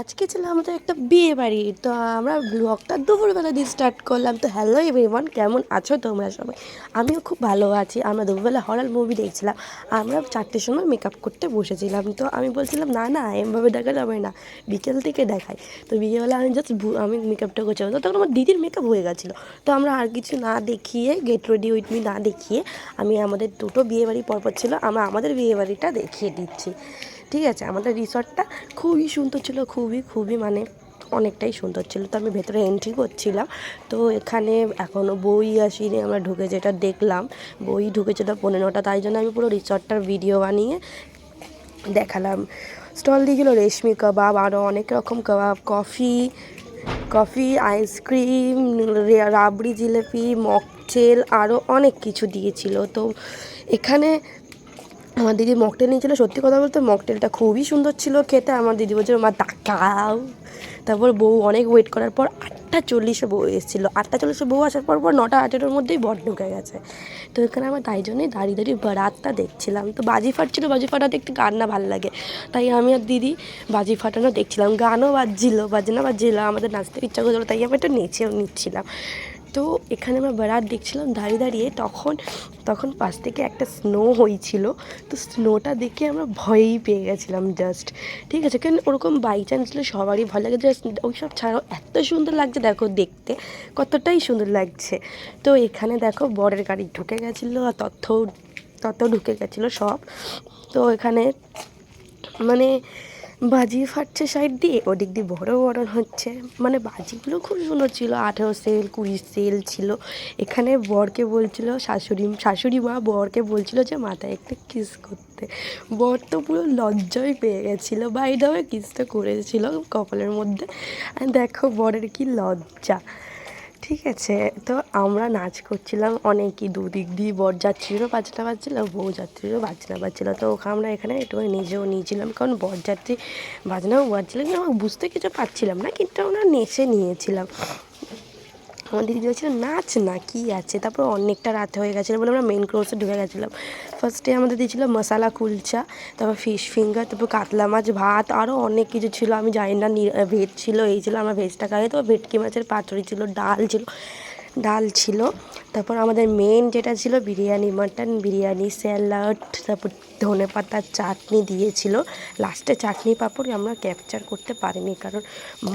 আজকে ছিল আমাদের একটা বিয়ে বাড়ি, তো আমরা ব্লগটা দুপুরবেলা দিয়ে স্টার্ট করলাম। তো হ্যালো এভরিওয়ান কেমন আছো তোমরা সবাই? আমিও খুব ভালো আছি। আমরা দুপুরবেলা হরাল মুভি দেখছিলাম। আমরা চারটের সময় মেকআপ করতে বসেছিলাম। তো আমি বলছিলাম, না না এমভাবে দেখা যাবে না। বিকেল থেকে দেখাই। তো বিকেলবেলা আমি জাস্ট আমি মেকআপটা করছিলাম তো তখন আমার দিদির মেকআপ হয়ে গেছিল। তো আমরা আর কিছু না দেখিয়ে গেট রেডি উইথ মি না দেখিয়ে, আমি আমাদের দুটো বিয়ে বাড়ি পরপর ছিল, আমরা আমাদের বিয়ে বাড়িটা দেখিয়ে দিচ্ছি। ঠিক আছে, আমাদের রিসর্টটা খুবই সুন্দর ছিল, খুবই খুবই মানে অনেকটাই সুন্দর ছিল। তো আমি ভেতরে এন্ট্রি করছিলাম, তো এখানে এখনও বই আসিনি, আমরা ঢুকে যেটা দেখলাম, বই ঢুকেছিল পনেরোটা তাই জন্য আমি পুরো রিসর্টটার ভিডিও বানিয়ে দেখালাম। স্টল দিয়েছিল রেশমি কাবাব আরও অনেক রকম কাবাব coffee coffee ice cream rabri jalebi mocktail আরও অনেক কিছু দিয়েছিল। তো এখানে আমার দিদি মকটেল নিয়েছিল, সত্যি কথা বলতে মকটেলটা খুবই সুন্দর ছিল খেতে। আমার দিদি বলছিল, মা, তাকাও। তারপর বউ অনেক ওয়েট করার পর আটটা চল্লিশে বউ এসেছিল। আটটা চল্লিশে বউ আসার পর পর নটা, আঠেরোর মধ্যেই বর ঢুকে গেছে। তো এখানে আমার তাই জন্যই দাঁড়িয়ে দাঁড়িয়ে বারাতটা দেখছিলাম। তো বাজি ফাটছিল, বাজি ফাটাতে একটু গান না ভালো লাগে। তাই আমি আর দিদি বাজি ফাটানো দেখছিলাম। গানও বাজছিল, বাজনা বাজছিল, আমাদের নাচতে ইচ্ছা করছিল, তাই আমি একটু নেচেও নিচ্ছিলাম। তো এখানে আমরা বারাত দেখছিলাম, দাঁড়িয়ে দাঁড়িয়ে তখন তখন পাশ থেকে একটা স্নো হয়েছিল। তো স্নোটা দেখে আমরা ভয়ই পেয়ে গেছিলাম জাস্ট ঠিক আছে, কারণ ওরকম বাই চান্স সবারই ভালো লাগে। জাস্ট ওই সব ছাড়াও এত সুন্দর লাগছে, দেখো দেখতে, কতটাই সুন্দর লাগছে। তো এখানে দেখো বরের গাড়ি ঢুকে গেছিল, আর তথ্য তথ্য ঢুকে গেছিল সব। তো এখানে মানে বাজি ফাটছে সাইড দিয়ে, ওদিক দিয়ে বড় বড় হচ্ছে। মানে বাজিগুলো খুব সুন্দর ছিল, আঠেরো সেল কুড়ি সেল ছিল। এখানে বরকে বলছিল, শাশুড়ি শাশুড়ি মা বরকে বলছিল যে মাথায় একটা কিস করতে। বর তো পুরো লজ্জাই পেয়ে গেছিল। বাইরে কিস কিসটা করেছিল কপালের মধ্যে। দেখো বরের কি লজ্জা। ঠিক আছে, তো আমরা নাচ করছিলাম অনেকই, দুদিক দিয়ে বর যাত্রীরও বাজনা বাজছিল, বউ যাত্রীরও বাজনা বাজছিল, তো ওখানে আমরা এখানে একটু নিজেও নিয়েছিলাম, কারণ বরযাত্রী বাজনাও বাজছিল, কিন্তু আমরা বুঝতে কিছু পারছিলাম না, কিন্তু আমরা নেচে নিয়েছিলাম। আমার দিদি বলছিল, নাচ না, কি আছে? তারপর অনেকটা রাতে হয়ে গেছিল বলে আমরা মেন কোর্সে ঢুকে গেছিলাম। ফার্স্টে আমাদের দিয়েছিল মশালা কুলচা তারপর ফিশ ফিঙ্গার তারপর কাতলা মাছ, ভাত আরও অনেক কিছু ছিল। আমি জানি না ভেজ ছিল, এই ছিল, আমরা ভেজটা খাই তো ভেটকি মাছের পাতুরি ছিল, ডাল ছিল। ডাল ছিল। তারপর আমাদের মেন যেটা ছিল বিরিয়ানি মাটন বিরিয়ানি স্যালাড তারপর ধনে পাতার চাটনি দিয়েছিল। লাস্টে চাটনি পাঁপড় আমরা ক্যাপচার করতে পারিনি কারণ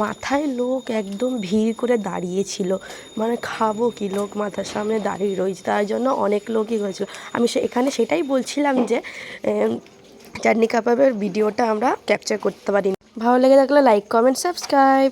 মাথায় লোক একদম ভিড় করে দাঁড়িয়েছিল। মানে খাব কি লোক মাথার সামনে দাঁড়িয়ে রয়েছে, তার জন্য অনেক লোকই হয়েছিল। আমি এখানে সেটাই বলছিলাম যে চাটনি কাবাবের ভিডিওটা আমরা ক্যাপচার করতে পারিনি। ভালো লেগে থাকলে লাইক কমেন্ট সাবস্ক্রাইব